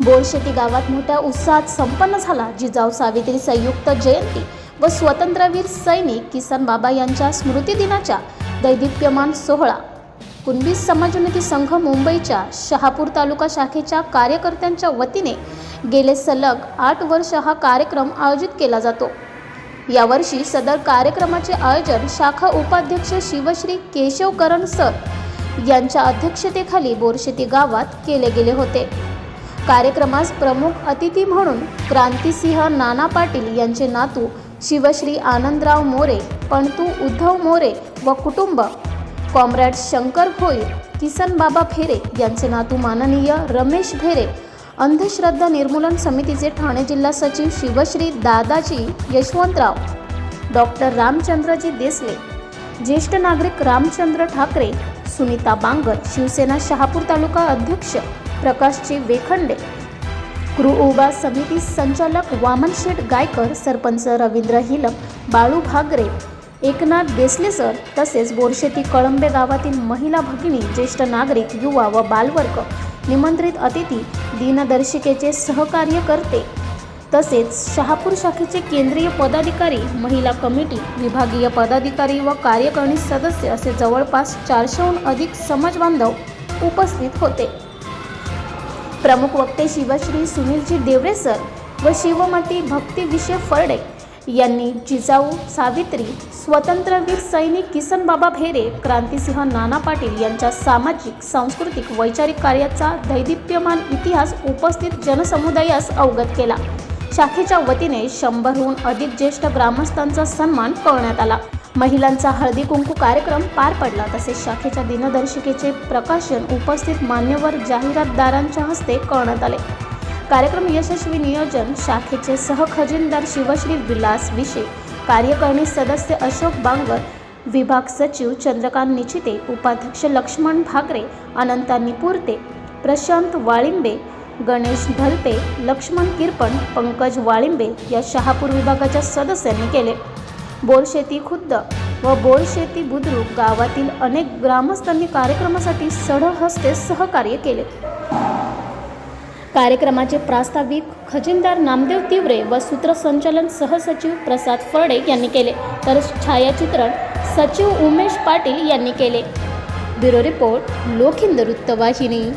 बोरशेती गावात मोठ्या उत्साहात संपन्न झाला जिजाऊ सावित्री संयुक्त जयंती व स्वतंत्रवीर सैनिक किसन बाबा यांच्या स्मृतिदिनाच्या दैदिप्यमान सोहळा. कुणबी समाजोन्नती संघ मुंबईच्या शहापूर तालुका शाखेच्या कार्यकर्त्यांच्या वतीने गेले सलग आठ वर्ष हा कार्यक्रम आयोजित केला जातो. यावर्षी सदर कार्यक्रमाचे आयोजन शाखा उपाध्यक्ष शिवश्री केशवकरण सर यांच्या अध्यक्षतेखाली बोरशेती गावात केले गेले होते. कार्यक्रमास प्रमुख अतिथी म्हणून क्रांतिसिंह नाना पाटील यांचे नातू शिवश्री आनंदराव मोरे पणतू उद्धव मोरे व कुटुंब. कॉम्रेड शंकर भोईर किसन बाबा फेरे यांचे नातू माननीय रमेश भेरे अंधश्रद्धा निर्मूलन समितीचे ठाणे जिल्हा सचिव शिवश्री दादाजी यशवंतराव. डॉक्टर रामचंद्रजी देसले. ज्येष्ठ नागरिक रामचंद्र ठाकरे सुनीता बांगर शिवसेना शहापूर तालुका अध्यक्ष. प्रकाशजी वेखंडे. कृउबा समिती संचालक वामन शेठ गायकर सरपंच रवींद्र हिलम बाळू भागरे एकनाथ देसले सर तसेच बोरशेती कळंबे गावातील महिला भगिनी ज्येष्ठ नागरिक युवा व बालवर्ग निमंत्रित अतिथी दिनदर्शिकेचे सहकार्यकर्ते. तसेच शहापूर शाखेचे केंद्रीय पदाधिकारी महिला कमिटी विभागीय पदाधिकारी व कार्यकारिणी सदस्य असे जवळपास चारशेहून अधिक समाजबांधव उपस्थित होते. प्रमुख वक्ते शिवश्री सुनीलजी देवरे सर व शिवमती भक्तीविषय फरडे यांनी जिजाऊ सावित्री स्वतंत्रवीर सैनिक किसन बाबा भेरे क्रांतिसिंह नाना पाटील यांच्या सामाजिक सांस्कृतिक वैचारिक कार्याचा दैदिप्यमान इतिहास उपस्थित जनसमुदायास अवगत केला. शाखेच्या वतीने शंभरहून अधिक ज्येष्ठ ग्रामस्थांचा सन्मान करण्यात आला. महिलांचा हळदी कुंकू कार्यक्रम पार पडला. तसेच शाखेच्या दिनदर्शिकेचे प्रकाशन उपस्थित मान्यवर जाहिरातदारांच्या हस्ते करण्यात आले. कार्यक्रम यशस्वी नियोजन शाखेचे सहखजिनदार शिवश्री विलास विशे कार्यकारिणी सदस्य अशोक बांगर विभाग सचिव चंद्रकांत निचिते उपाध्यक्ष लक्ष्मण भाकरे अनंता निपुरते प्रशांत वाळिंबे गणेश ढलपे लक्ष्मण किरपण पंकज वाळिंबे या शहापूर विभागाच्या सदस्यांनी केले. बोरशेती खुद्द व बोरशेती बुद्रुक गावातील अनेक ग्रामस्थांनी कार्यक्रमासाठी सढहस्ते सहकार्य केले. कार्यक्रमाचे प्रास्ताविक खजिनदार नामदेव तिवरे व सूत्रसंचालन सहसचिव प्रसाद फरडे यांनी केले. तर छायाचित्रण सचिव उमेश पाटील यांनी केले. ब्युरो रिपोर्ट लोखिंद वृत्तवाहिनी.